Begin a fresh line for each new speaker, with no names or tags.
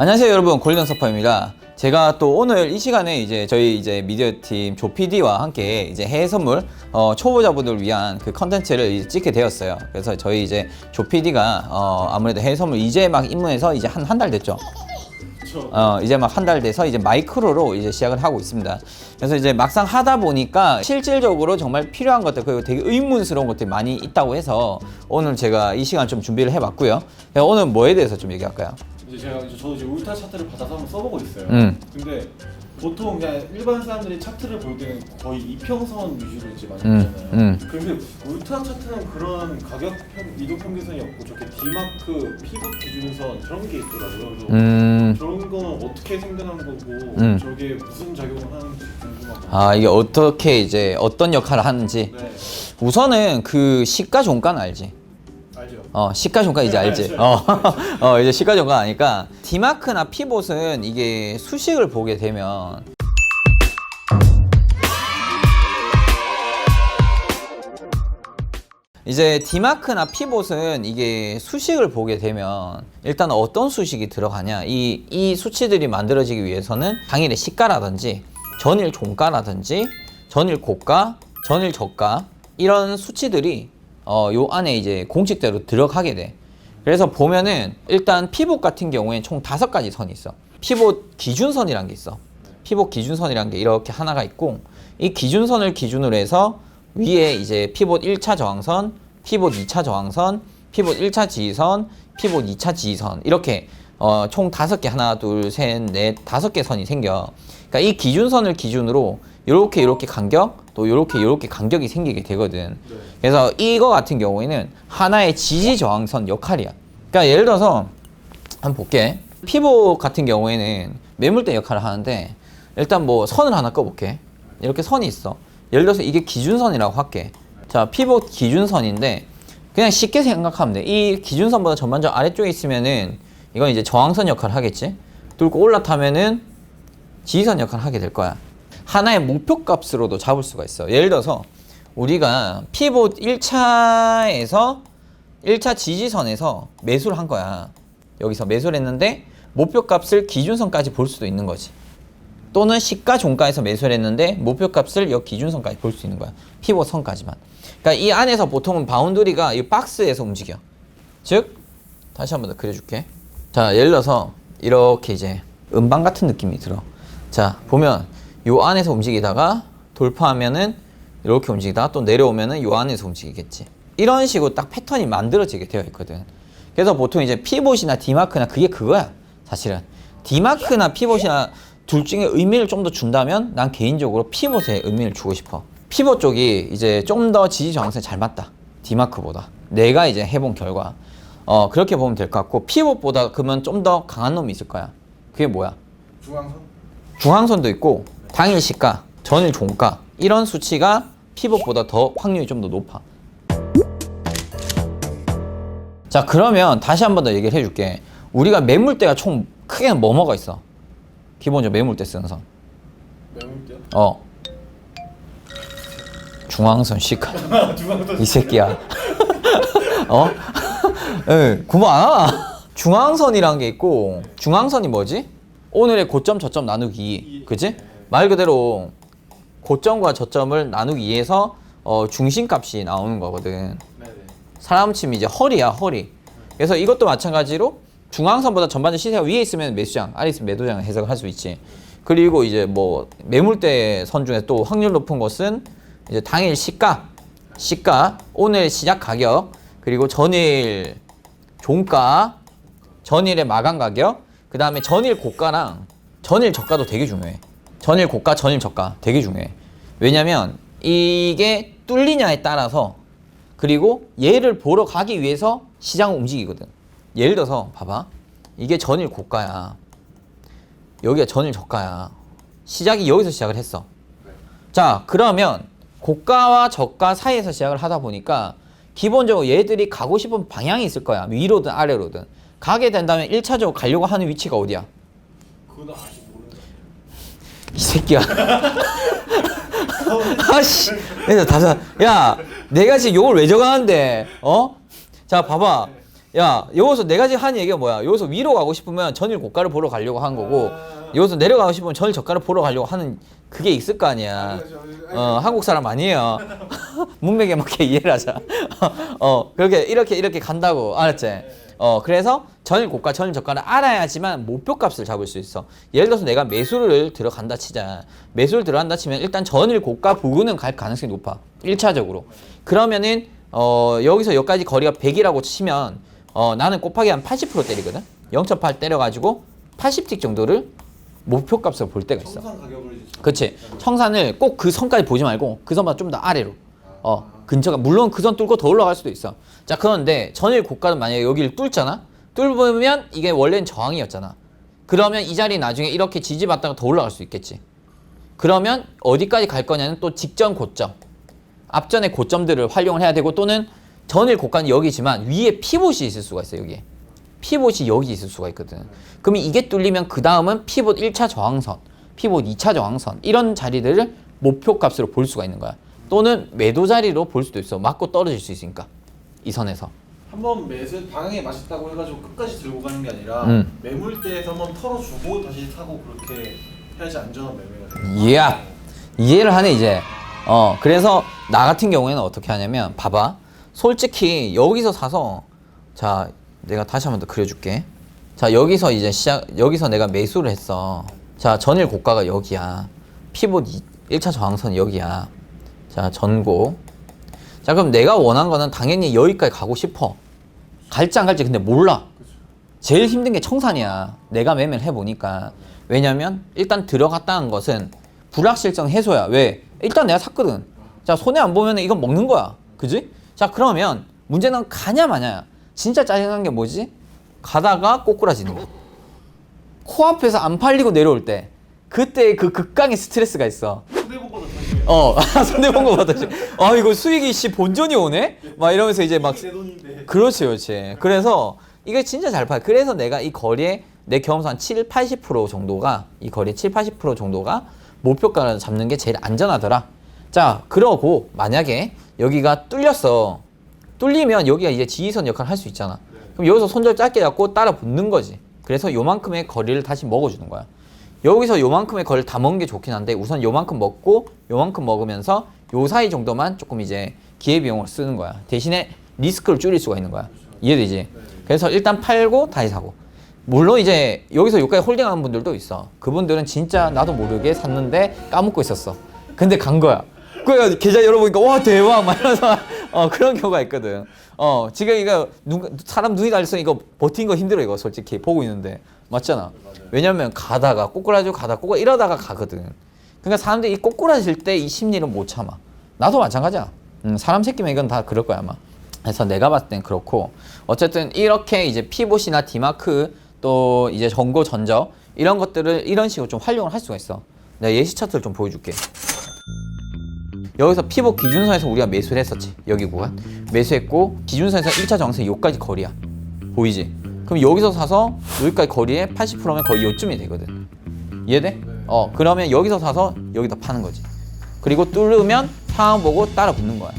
안녕하세요 여러분 골든 서퍼입니다. 제가 또 오늘 이 시간에 이제 저희 이제 미디어 팀 조PD와 함께 이제 해외 선물 어, 초보자분들을 위한 그 컨텐츠를 이제 찍게 되었어요. 그래서 저희 이제 조PD가 어, 아무래도 해외 선물 이제 막 입문해서 이제 한 한 달 됐죠. 어, 이제 막 한 달 돼서 이제 마이크로로 이제 시작을 하고 있습니다. 그래서 이제 막상 하다 보니까 실질적으로 정말 필요한 것들 그리고 되게 의문스러운 것들이 많이 있다고 해서 오늘 제가 이 시간 좀 준비를 해봤고요. 오늘 뭐에 대해서 좀 얘기할까요?
이제 제가 이제 저도 이제 울타 차트를 받아서 한번 써보고 있어요.
음.
근데 보통 그냥 일반 사람들이 차트를 볼 때는 거의 이평선 위주로 이제 많이
음,
보잖아요.
음.
근데 울타 차트는 그런 가격 평, 이동 평균선이 없고 저렇게 D마크, 피벗 기준선 저런 게 있더라고요. 그래서
음.
저런 거는 어떻게 생겨난 거고
음.
저게 무슨 작용을 하는지 궁금하고.
아 이게 어떻게 이제 어떤 역할을 하는지
네,
우선은 그 시가 종가는 알지.
알죠.
어 시가 종가 이제
네,
알지.
알죠.
어, 어 이제 시가 종가 아니까 디마크나 피봇은 이게 수식을 보게 되면 이제 디마크나 피봇은 이게 수식을 보게 되면 일단 어떤 수식이 들어가냐 이, 이 수치들이 만들어지기 위해서는 당일의 시가라든지 전일 종가라든지 전일 고가 전일 저가 이런 수치들이 어, 요 안에 이제 공식대로 들어가게 돼. 그래서 보면은 일단 피봇 같은 경우에 총 다섯 가지 선이 있어. 피봇 기준선이란 게 있어. 피봇 기준선이란 게 이렇게 하나가 있고 이 기준선을 기준으로 해서 위에 이제 피봇 1차 저항선, 피봇 2차 저항선, 피봇 1차 지지선, 피봇 2차 지지선 이렇게 어, 총 다섯 개 하나 둘 셋 넷 다섯 개 선이 생겨. 그러니까 이 기준선을 기준으로 이렇게 이렇게 간격 또 이렇게 이렇게 간격이 생기게 되거든.
네.
그래서 이거 같은 경우에는 하나의 지지 저항선 역할이야. 그러니까 예를 들어서 한번 볼게. 피봇 같은 경우에는 매물대 역할을 하는데 일단 뭐 선을 하나 꺼볼게. 이렇게 선이 있어. 예를 들어서 이게 기준선이라고 할게. 자, 피봇 기준선인데 그냥 쉽게 생각하면 돼. 이 기준선보다 전반적 아래쪽에 있으면은 이건 이제 저항선 역할을 하겠지. 뚫고 올라타면은 지지선 역할을 하게 될 거야. 하나의 목표 값으로도 잡을 수가 있어. 예를 들어서 우리가 피봇 1차에서 1차 지지선에서 매수를 한 거야. 여기서 매수를 했는데 목표 값을 기준선까지 볼 수도 있는 거지. 또는 시가 종가에서 매수를 했는데 목표 값을 여 기준선까지 볼 수 있는 거야. 피봇 선까지만. 그러니까 이 안에서 보통은 바운드리가 이 박스에서 움직여. 즉 다시 한 번 더 그려줄게. 자, 예를 들어서 이렇게 이제 음방 같은 느낌이 들어. 자, 보면 요 안에서 움직이다가 돌파하면은 이렇게 움직이다가 또 내려오면은 요 안에서 움직이겠지. 이런 식으로 딱 패턴이 만들어지게 되어 있거든. 그래서 보통 이제 피봇이나 디마크나 그게 그거야. 사실은 디마크나 피봇이나 둘 중에 의미를 좀 더 준다면 난 개인적으로 피봇에 의미를 주고 싶어. 피봇 쪽이 이제 좀 더 지지 저항선이 잘 맞다. 디마크보다. 내가 이제 해본 결과. 어, 그렇게 보면 될 것 같고 피봇보다 그러면 좀 더 강한 놈이 있을 거야. 그게 뭐야?
중앙선?
중앙선도 있고 당일 시가, 전일 종가 이런 수치가 피봇보다 더 확률이 좀 더 높아. 자 그러면 다시 한 번 더 얘기를 해줄게. 우리가 매물대가 총 크게 뭐 뭐가 있어? 기본적으로 매물대 쓰는 선.
매물대요?
어. 중앙선 시가.
중앙선.
이 새끼야. 어? 예, 하나? 중앙선이란 게 있고, 중앙선이 뭐지? 오늘의 고점, 저점 나누기 2. 그지? 말 그대로 고점과 저점을 나누기 2해서 어, 중심값이 나오는 거거든. 사람 치면 이제 허리야, 허리. 그래서 이것도 마찬가지로 중앙선보다 전반적 시세가 위에 있으면 매수장, 아래 있으면 매도장 해석을 할 수 있지. 그리고 이제 뭐 매물대 선 중에 또 확률 높은 것은 이제 당일 시가, 시가, 오늘 시작 가격, 그리고 전일 종가, 전일의 마감 가격, 그 다음에 전일 고가랑 전일 저가도 되게 중요해. 전일 고가, 전일 저가 되게 중요해. 왜냐면 이게 뚫리냐에 따라서 그리고 얘를 보러 가기 위해서 시장은 움직이거든. 예를 들어서 봐봐. 이게 전일 고가야. 여기가 전일 저가야. 시작이 여기서 시작을 했어. 자, 그러면 고가와 저가 사이에서 시작을 하다 보니까 기본적으로 얘들이 가고 싶은 방향이 있을 거야. 위로든 아래로든. 가게 된다면 1차적으로 가려고 하는 위치가 어디야?
그건 아직 모르는
이 새끼야. 아씨. 그래서 다섯. 야, 내가 지금 욕을 왜 적어놨는데, 어? 자, 봐봐. 야 여기서 내가 지금 하는 얘기가 뭐야? 여기서 위로 가고 싶으면 전일 고가를 보러 가려고 한 거고 여기서 내려가고 싶으면 전일 저가를 보러 가려고 하는 그게 있을 거 아니야. 어 한국 사람 아니에요. 문맥에 맞게 이해를 하자. 어 그렇게 이렇게 이렇게 간다고. 알았지? 어 그래서 전일 고가 전일 저가를 알아야지만 목표값을 잡을 수 있어. 예를 들어서 내가 매수를 들어간다 치자. 매수를 들어간다 치면 일단 전일 고가 부근은 갈 가능성이 높아. 1차적으로. 그러면은 어 여기서 여기까지 거리가 100이라고 치면 어 나는 곱하기 한 80% 때리거든? 0.8 때려가지고 80틱 정도를 목표값으로 볼 때가 있어.
청산 가격을
그치. 청산을 꼭 그 선까지 보지 말고 그 선보다 좀 더 아래로. 어 근처가 물론 그 선 뚫고 더 올라갈 수도 있어. 자 그런데 전일 고가는 만약에 여기를 뚫잖아? 뚫으면 이게 원래는 저항이었잖아. 그러면 이 자리 나중에 이렇게 지지받다가 더 올라갈 수 있겠지. 그러면 어디까지 갈 거냐는 또 직전 고점. 앞전의 고점들을 활용을 해야 되고 또는 전일 고가는 여기지만 위에 피봇이 있을 수가 있어 여기에 피봇이 여기 있을 수가 있거든. 그러면 이게 뚫리면 그 다음은 피봇 1차 저항선, 피봇 2차 저항선 이런 자리들을 목표 값으로 볼 수가 있는 거야. 또는 매도 자리로 볼 수도 있어. 맞고 떨어질 수 있으니까 이 선에서.
한번 매수 방향이 맛있다고 해가지고 끝까지 들고 가는 게 아니라
음.
매물대에서 한번 털어주고 다시 사고 그렇게 해야지 안전한 매매가 돼요.
이야 이해를 하네 이제. 어 그래서 나 같은 경우에는 어떻게 하냐면 봐봐. 솔직히 여기서 사서 자 내가 다시 한 번 더 그려줄게. 자 여기서 이제 시작 여기서 내가 매수를 했어. 자 전일 고가가 여기야. 피봇 1차 저항선 여기야. 자 전고. 자 그럼 내가 원한 거는 당연히 여기까지 가고 싶어. 갈지 안 갈지 근데 몰라. 제일 힘든 게 청산이야. 내가 매매를 해보니까. 왜냐면 일단 들어갔다는 것은 불확실성 해소야. 왜? 일단 내가 샀거든. 자, 손해 안 보면 이건 먹는 거야. 그지? 자, 그러면 문제는 가냐 마냐야. 진짜 짜증난 게 뭐지? 가다가 꼬꾸라지는 거. 코앞에서 안 팔리고 내려올 때. 그때 그 극강의 스트레스가 있어.
손해보고도 사실
어, 손해본 거 받았지. 아, 이거 수익이 씨 본전이 오네? 막 이러면서 이제 막
내 돈인데
그렇지, 그렇지. 그래서 이게 진짜 잘 팔. 그래서 내가 이 거리에 내 경험상 7, 80% 정도가 이 거리 7, 80% 정도가 목표가를 잡는 게 제일 안전하더라. 자, 그러고 만약에 여기가 뚫렸어. 뚫리면 여기가 이제 지휘선 역할을 할 수 있잖아. 그럼 여기서 손절 짧게 잡고 따라 붙는 거지. 그래서 요만큼의 거리를 다시 먹어주는 거야. 여기서 요만큼의 거리를 다 먹는 게 좋긴 한데 우선 요만큼 먹고 요만큼 먹으면서 요 사이 정도만 조금 이제 기회비용을 쓰는 거야. 대신에 리스크를 줄일 수가 있는 거야. 이해되지? 그래서 일단 팔고 다시 사고. 물론 이제 여기서 여기까지 홀딩하는 분들도 있어. 그분들은 진짜 나도 모르게 샀는데 까먹고 있었어. 근데 간 거야. 그 계좌 열어보니까 와 대박 막 이러면서 어 그런 경우가 있거든. 어 지금 이거 누 사람 눈이 달려서 이거 버틴 거 힘들어 이거 솔직히 보고 있는데 맞잖아. 왜냐면 가다가 꼬꾸라지고 가다 꼬꾸 이러다가 가거든. 그러니까 사람들이 이 꼬꾸라질 때 이 심리를 못 참아. 나도 마찬가지야. 음, 사람 새끼면 이건 다 그럴 거야 아마. 그래서 내가 봤을 땐 그렇고 어쨌든 이렇게 이제 피봇이나 디마크 또 이제 전고 전저 이런 것들을 이런 식으로 좀 활용을 할 수가 있어. 내가 예시 차트를 좀 보여줄게. 여기서 피봇 기준선에서 우리가 매수를 했었지 여기 구간. 매수했고 기준선에서 1차 정세 요까지 거리야. 보이지? 그럼 여기서 사서 여기까지 거리에 80%면 거의 요쯤이 되거든. 이해돼? 어 그러면 여기서 사서 여기다 파는 거지. 그리고 뚫으면 상황 보고 따라 붙는 거야